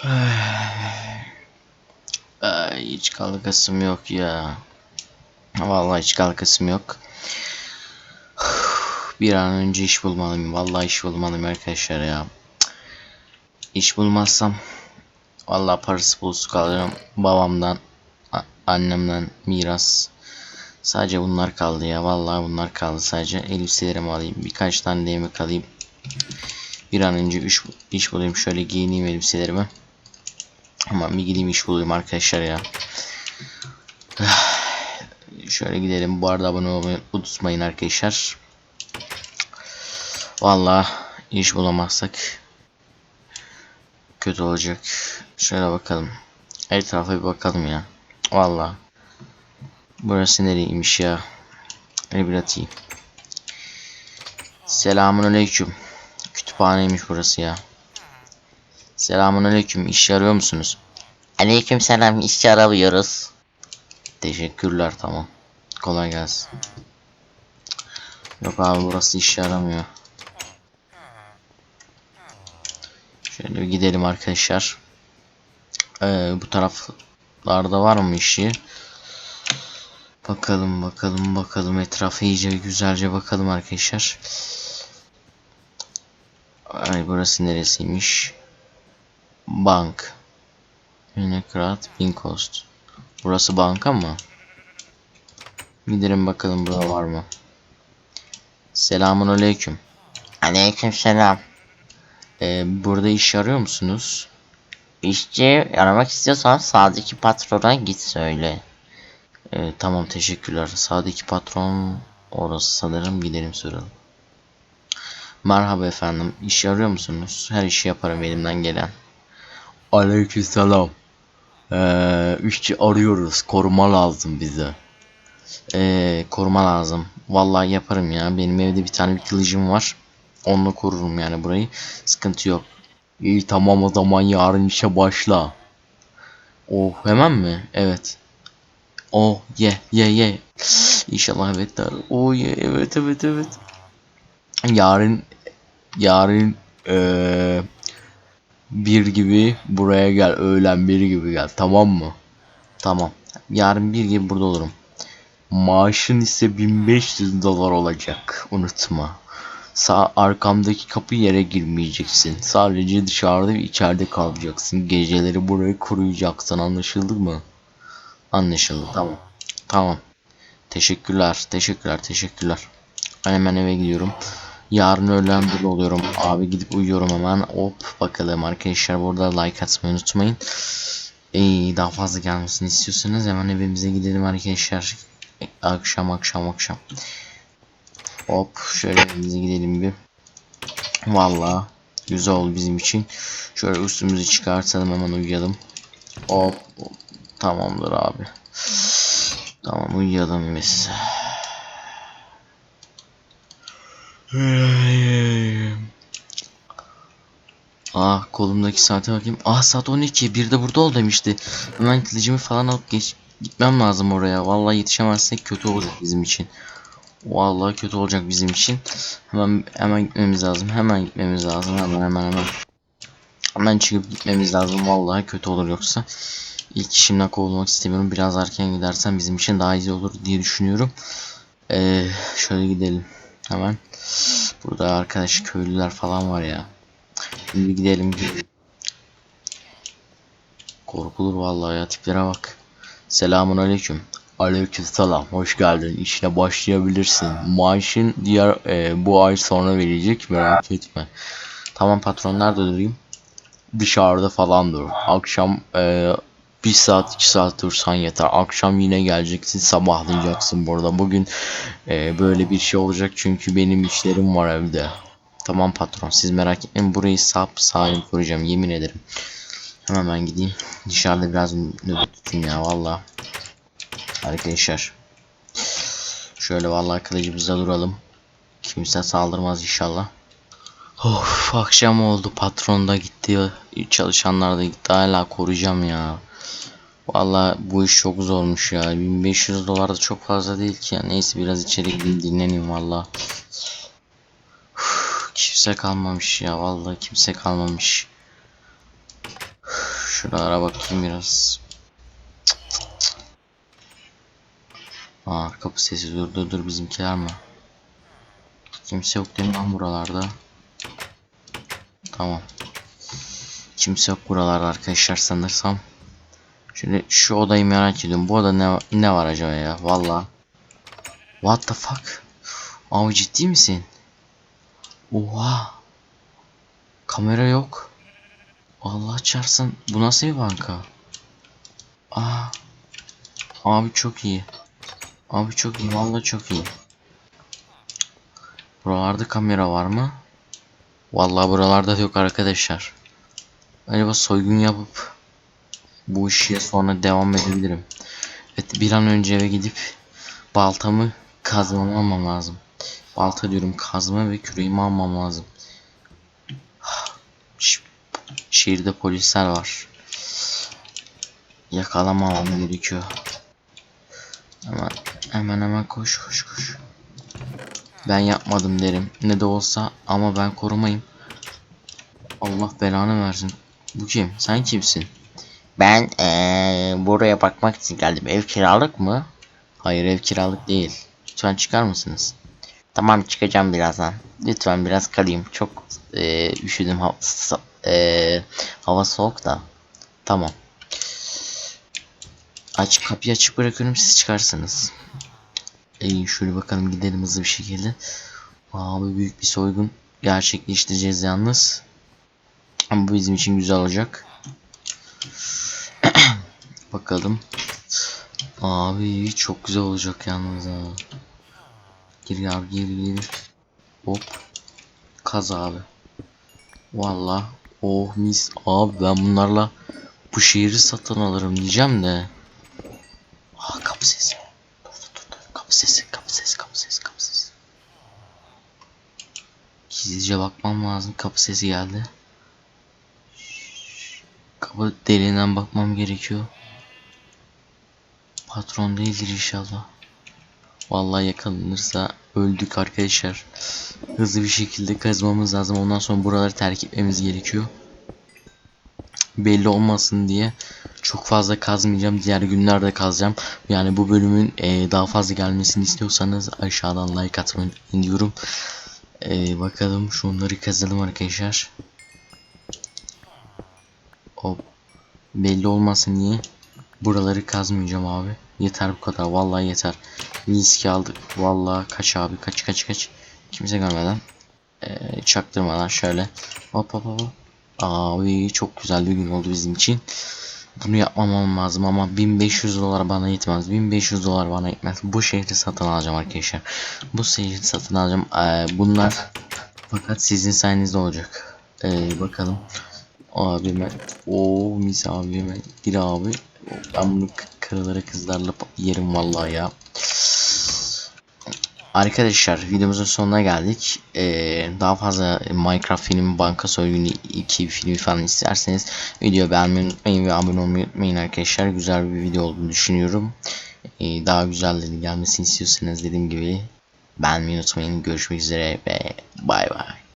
Ay, hiç kalkasım yok ya. Vallahi hiç kalkasım yok. Bir an önce iş bulmalıyım. Vallahi iş bulmalıyım arkadaşlar ya. İş bulmazsam vallahi parası pulusu kalırım. Babamdan, annemden miras. Sadece bunlar kaldı ya. Vallahi bunlar kaldı sadece. Elbiselerimi alayım. Birkaç tane de yemek alayım. Bir an önce iş, iş bulayım. Şöyle giyineyim elbiselerimi. Ama bir gideyim iş bulayım arkadaşlar ya. Şöyle gidelim. Bu arada abone olmayı unutmayın arkadaşlar. Vallahi iş bulamazsak kötü olacak. Şöyle bakalım. Etrafa bir bakalım ya. Vallahi. Burası nereymiş ya? Hadi bir atayım. Selamun aleyküm. Kütüphaneymiş burası ya. Selamun aleyküm. İş arıyor musunuz? Aleyküm selam işçi aramıyoruz. Teşekkürler tamam. Kolay gelsin. Yok abi burası iş yaramıyor. Şöyle bir gidelim arkadaşlar. Ee, bu taraflarda var mı işi? Bakalım bakalım bakalım etrafa iyice güzelce bakalım arkadaşlar. Ay burası neresiymiş? Bank. Unicrat Pincoast. Burası banka mı? Gidelim bakalım burada var mı? Selamun aleyküm. Aleyküm selam. Ee, burada iş arıyor musunuz? İşçi aramak istiyorsan sağdaki patrona git söyle. Ee, tamam teşekkürler. Sağdaki patron orası sanırım gidelim soralım. Merhaba efendim. İş arıyor musunuz? Her işi yaparım elimden gelen. Aleykümselam. Ee, işçi arıyoruz. Koruma lazım bize. Ee, koruma lazım. Vallahi yaparım ya. Benim evde bir tane bir kılıcım var. Onunla korurum yani burayı. Sıkıntı yok. İyi tamam o zaman yarın işe başla. Oh hemen mi? Evet. Oh ye ye ye. İnşallah evet der. Oh ye evet evet evet. Yarın yarın eee bir gibi buraya gel. Öğlen bir gibi gel. Tamam mı? Tamam. Yarın bir gibi burada olurum. Maaşın ise 1500 dolar olacak. Unutma. Sağ arkamdaki kapı yere girmeyeceksin. Sadece dışarıda ve içeride kalacaksın. Geceleri burayı koruyacaksın. Anlaşıldı mı? Anlaşıldı. Tamam. Tamam. Teşekkürler. Teşekkürler. Teşekkürler. Hemen eve gidiyorum. Yarın öğlen burada oluyorum. Abi gidip uyuyorum hemen. Hop bakalım arkadaşlar. Burada like atmayı unutmayın. İyi daha fazla gelmesini istiyorsanız hemen evimize gidelim arkadaşlar. Akşam akşam akşam. Hop şöyle evimize gidelim bir. Vallahi güzel oldu bizim için. Şöyle üstümüzü çıkartalım hemen uyuyalım. Hop, hop. tamamdır abi. Tamam uyuyalım biz. Ah kolumdaki saate bakayım. Ah saat 12. Bir de burada ol demişti. Hemen kılıcımı falan alıp geç gitmem lazım oraya. Vallahi yetişemezsek kötü olacak bizim için. Vallahi kötü olacak bizim için. Hemen hemen gitmemiz lazım. Hemen gitmemiz lazım. Hemen hemen hemen. Hemen çıkıp gitmemiz lazım. Vallahi kötü olur yoksa. İlk işimden kovulmak istemiyorum. Biraz erken gidersen bizim için daha iyi olur diye düşünüyorum. Ee, şöyle gidelim. Hemen. Burada arkadaş köylüler falan var ya. Şimdi gidelim. Korkulur vallahi ya tiplere bak. Selamun aleyküm. Aleyküm selam. Hoş geldin. İşine başlayabilirsin. Maaşın diğer e, bu ay sonra verecek merak etme. Tamam patron nerede durayım? Dışarıda falan dur. Akşam e, bir saat iki saat dursan yeter. Akşam yine geleceksin sabahlayacaksın burada. Bugün e, böyle bir şey olacak çünkü benim işlerim var evde. Tamam patron siz merak etmeyin burayı sap salim koruyacağım yemin ederim. Hemen ben gideyim. Dışarıda biraz nöbet tutayım ya valla. Arkadaşlar. Şöyle vallahi kılıcımızda duralım. Kimse saldırmaz inşallah. Of akşam oldu patron da gitti çalışanlar da gitti hala koruyacağım ya. Vallahi bu iş çok zormuş ya 1500 dolar da çok fazla değil ki ya neyse biraz içeri gideyim dinleneyim valla. Kimse kalmamış ya vallahi kimse kalmamış. Şuralara bakayım biraz. Aa kapı sesi dur dur bizimkiler mi? Kimse yok değil mi buralarda? Tamam. Kimse yok buralarda arkadaşlar sanırsam. Şimdi şu odayı merak ediyorum. Bu oda ne, ne var acaba ya? Valla. What the fuck? Abi ciddi misin? Oha. Kamera yok. Allah çarpsın. Bu nasıl bir banka? Aa. Abi çok iyi. Abi çok iyi. Vallahi çok iyi. Buralarda kamera var mı? Vallahi buralarda da yok arkadaşlar. Acaba soygun yapıp bu işe sonra devam edebilirim. Evet bir an önce eve gidip baltamı kazmamı almam lazım. Balta diyorum kazma ve küreğimi almam lazım. Ş- Şehirde polisler var. Yakalamamam gerekiyor. Hemen hemen hemen koş koş koş. Ben yapmadım derim. Ne de olsa ama ben korumayım. Allah belanı versin. Bu kim? Sen kimsin? Ben eee buraya bakmak için geldim. Ev kiralık mı? Hayır ev kiralık değil. Lütfen çıkar mısınız? Tamam çıkacağım birazdan. Lütfen biraz kalayım. Çok eee, üşüdüm. Ha eee, hava soğuk da. Tamam. Aç kapıyı açık bırakıyorum siz çıkarsınız. İyi şöyle bakalım gidelim hızlı bir şekilde. Abi büyük bir soygun gerçekleştireceğiz yalnız. Ama bu bizim için güzel olacak. bakalım. Abi çok güzel olacak yalnız ha. Gir abi gir gir. Hop. Kaz abi. Valla. Oh mis. Abi ben bunlarla bu şehri satın alırım diyeceğim de. Aa kapı sesi. Dur dur dur. dur. Kapı sesi, kapı sesi, kapı sesi, kapı sesi. Gizlice bakmam lazım. Kapı sesi geldi. Kapı deliğinden bakmam gerekiyor. Patron değildir inşallah. Vallahi yakalanırsa öldük arkadaşlar. Hızlı bir şekilde kazmamız lazım. Ondan sonra buraları terk etmemiz gerekiyor. Belli olmasın diye çok fazla kazmayacağım. Diğer günlerde kazacağım. Yani bu bölümün eee, daha fazla gelmesini istiyorsanız aşağıdan like atmayı diyorum. Eee, bakalım şunları kazalım arkadaşlar. Hop. Belli olmasın diye buraları kazmayacağım abi. Yeter bu kadar. Vallahi yeter. Riski aldık. Vallahi kaç abi kaç kaç kaç. Kimse görmeden. Eee, çaktırmadan şöyle. Hop hop hop. Abi çok güzel bir gün oldu bizim için. Bunu yapmamam lazım ama 1500 dolar bana yetmez. 1500 dolar bana yetmez. Bu şehri satın alacağım arkadaşlar. Bu şehri satın alacağım. Ee, bunlar fakat sizin sayenizde olacak. Ee, bakalım. Abime. o mis abime. Bir abi. Ben bunu karılara kızlarla yerim vallahi ya. Arkadaşlar videomuzun sonuna geldik. Ee, daha fazla Minecraft filmi, banka soygunu 2 filmi falan isterseniz video beğenmeyi unutmayın ve abone olmayı unutmayın arkadaşlar. Güzel bir video olduğunu düşünüyorum. Ee, daha güzelleri gelmesini istiyorsanız dediğim gibi beğenmeyi unutmayın. Görüşmek üzere ve bay bay.